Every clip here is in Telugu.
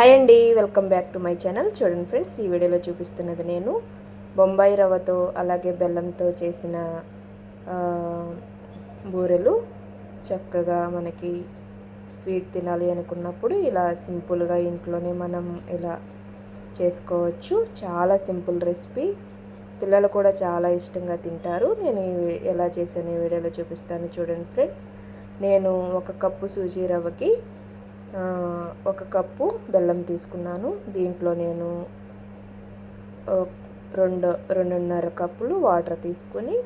హాయ్ అండి welcome back to my channel. చూడండి ఫ్రెండ్స్ ఈ వీడియోలో చూపిస్తున్నది నేను బొంబాయి రవ్వతో అలాగే బెల్లంతో చేసిన బూరెలు. చక్కగా మనకి స్వీట్ తినాలి అనుకున్నప్పుడు ఇలా సింపుల్గా ఇంట్లోనే మనం ఇలా చేసుకోవచ్చు. చాలా సింపుల్ రెసిపీ. పిల్లలు కూడా చాలా ఇష్టంగా తింటారు. నేను ఎలా చేశాను ఈ వీడియోలో చూపిస్తాను చూడండి ఫ్రెండ్స్. నేను ఒక కప్పు సూజీ రవ్వకి ఒక కప్పు బెల్లం తీసుకున్నాను. దీంట్లో నేను రెండు రెండున్నర కప్పులు వాటర్ తీసుకుని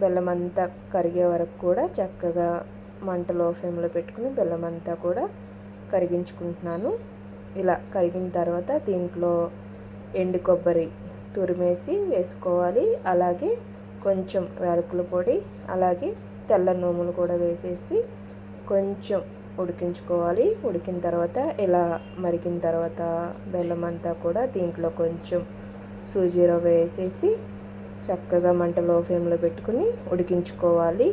బెల్లం అంతా కరిగే వరకు కూడా చక్కగా మంటలో ఫ్లేమ్లో పెట్టుకుని బెల్లం అంతా కూడా కరిగించుకుంటున్నాను. ఇలా కరిగిన తర్వాత దీంట్లో ఎండు కొబ్బరి తురిమేసి వేసుకోవాలి. అలాగే కొంచెం వేలకుల పొడి అలాగే తెల్ల నూములు కూడా వేసేసి కొంచెం ఉడికించుకోవాలి. ఉడికిన తర్వాత ఇలా మరిగిన తర్వాత బెల్లం అంతా కూడా దీంట్లో కొంచెం సూజీ రవ్వ వేసేసి చక్కగా మంటలో ఫ్లేమ్లో పెట్టుకుని ఉడికించుకోవాలి.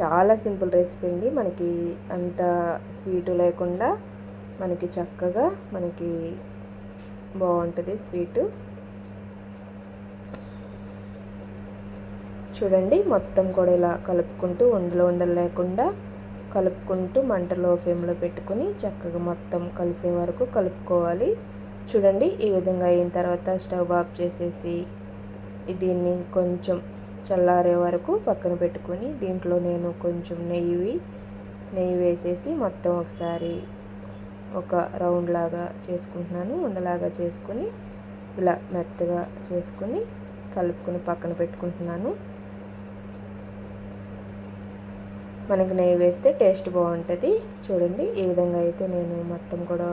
చాలా సింపుల్ రెసిపీ అండి. మనకి అంత స్వీటు లేకుండా మనకి చక్కగా మనకి బాగుంటుంది స్వీటు. చూడండి మొత్తం కూడా ఇలా కలుపుకుంటూ ఉండలు ఉండలు లేకుండా కలుపుకుంటూ మంటలో ఫ్లేమ్లో పెట్టుకుని చక్కగా మొత్తం కలిసే వరకు కలుపుకోవాలి. చూడండి ఈ విధంగా అయిన తర్వాత స్టవ్ ఆఫ్ చేసేసి దీన్ని కొంచెం చల్లారే వరకు పక్కన పెట్టుకొని దీంట్లో నేను కొంచెం నెయ్యి నెయ్యి వేసేసి మొత్తం ఒకసారి ఒక రౌండ్ లాగా చేసుకుంటున్నాను. ఉండలాగా చేసుకుని ఇలా మెత్తగా చేసుకుని కలుపుకొని పక్కన పెట్టుకుంటున్నాను. మనకి నెయ్యి వేస్తే టేస్ట్ బాగుంటుంది. చూడండి ఈ విధంగా అయితే నేను మొత్తం కూడా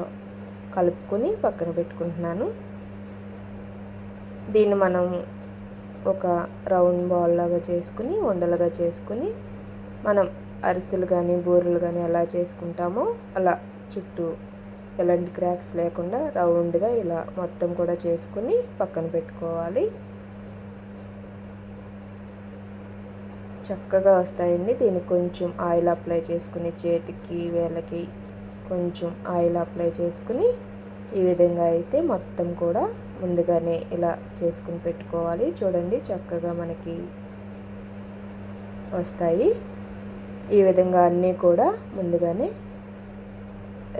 కలుపుకొని పక్కన పెట్టుకుంటున్నాను. దీన్ని మనం ఒక రౌండ్ బాల్ లాగా చేసుకుని ఉండలుగా చేసుకుని మనం అరిసెలు కానీ బూరెలు కానీ ఎలా చేసుకుంటామో అలా చుట్టూ ఎలాంటి క్రాక్స్ లేకుండా రౌండ్గా ఇలా మొత్తం కూడా చేసుకుని పక్కన పెట్టుకోవాలి. చక్కగా వస్తాయండి. దీనికి కొంచెం ఆయిల్ అప్లై చేసుకుని చేతికి వేళ్ళకి కొంచెం ఆయిల్ అప్లై చేసుకుని ఈ విధంగా అయితే మొత్తం కూడా ముందుగానే ఇలా చేసుకుని పెట్టుకోవాలి. చూడండి చక్కగా మనకి వస్తాయి. ఈ విధంగా అన్నీ కూడా ముందుగానే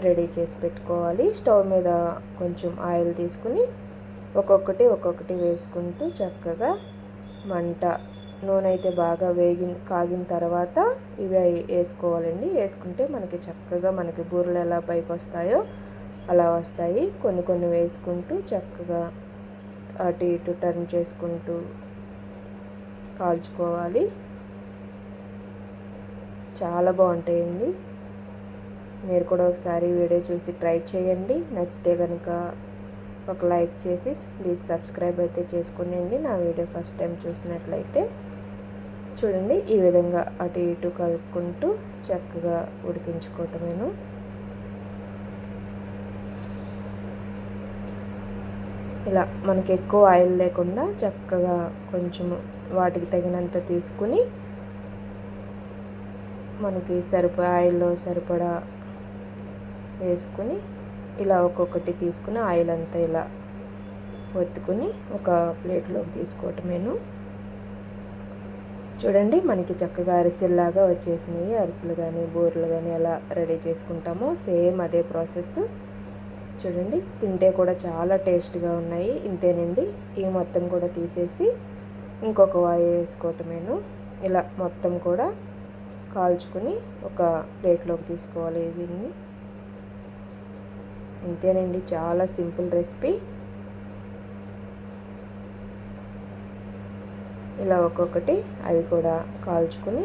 రెడీ చేసి పెట్టుకోవాలి. స్టవ్ మీద కొంచెం ఆయిల్ తీసుకుని ఒక్కొక్కటి ఒక్కొక్కటి వేసుకుంటూ చక్కగా మంట నూనె అయితే బాగా వేగిన కాగిన తర్వాత ఇవి వేసుకోవాలండి. వేసుకుంటే మనకి చక్కగా మనకి బూరెలు ఎలా పైకి వస్తాయో అలా వస్తాయి. కొన్ని కొన్ని వేసుకుంటూ చక్కగా అటు ఇటు టర్న్ చేసుకుంటూ కాల్చుకోవాలి. చాలా బాగుంటాయండి. మీరు కూడా ఒకసారి వీడియో చూసి ట్రై చేయండి. నచ్చితే కనుక ఒక లైక్ చేసి ప్లీజ్ సబ్స్క్రైబ్ అయితే చేసుకోండి నా వీడియో ఫస్ట్ టైం చూసినట్లయితే చూడండి ఈ విధంగా అటు ఇటు కలుపుకుంటూ చక్కగా ఉడికించుకోవటమేను. ఇలా మనకి ఎక్కువ ఆయిల్ లేకుండా చక్కగా కొంచెం వాటికి తగినంత తీసుకుని మనకి సరిపడా ఆయిల్లో సరిపడా వేసుకుని ఇలా ఒక్కొక్కటి తీసుకుని ఆయిల్ అంతా ఇలా ఒత్తుకుని ఒక ప్లేట్లోకి తీసుకోవటమేను. చూడండి మనకి చక్కగా అరిసెల్లాగా వచ్చేసినాయి. అరిసెలు కానీ బూరెలు కానీ ఎలా రెడీ చేసుకుంటామో సేమ్ అదే ప్రాసెస్. చూడండి తింటే కూడా చాలా టేస్ట్గా ఉన్నాయి. ఇంతేనండి. ఇవి మొత్తం కూడా తీసేసి ఇంకొక వాయి వేసుకోవటమేను. ఇలా మొత్తం కూడా కాల్చుకుని ఒక ప్లేట్లోకి తీసుకోవాలి దీన్ని. ఇంతేనండి చాలా సింపుల్ రెసిపీ. ఇలా ఒక్కొక్కటి అవి కూడా కాల్చుకుని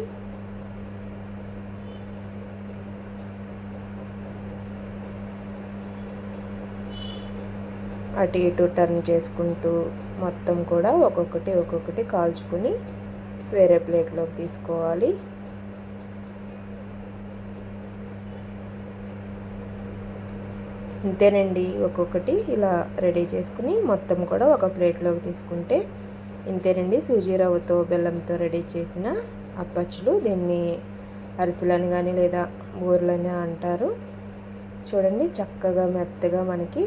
అటు ఇటు టర్న్ చేసుకుంటూ మొత్తం కూడా ఒక్కొక్కటి ఒక్కొక్కటి కాల్చుకుని వేరే ప్లేట్లోకి తీసుకోవాలి. ఇంతేనండి ఒక్కొక్కటి ఇలా రెడీ చేసుకుని మొత్తం కూడా ఒక ప్లేట్లోకి తీసుకుంటే ఇంతేనండి. సూజీ రవ్వతో బెల్లంతో రెడీ చేసిన అప్పచ్చులు దీన్ని అరిసెలని కానీ లేదా బూరెలని అంటారు. చూడండి చక్కగా మెత్తగా మనకి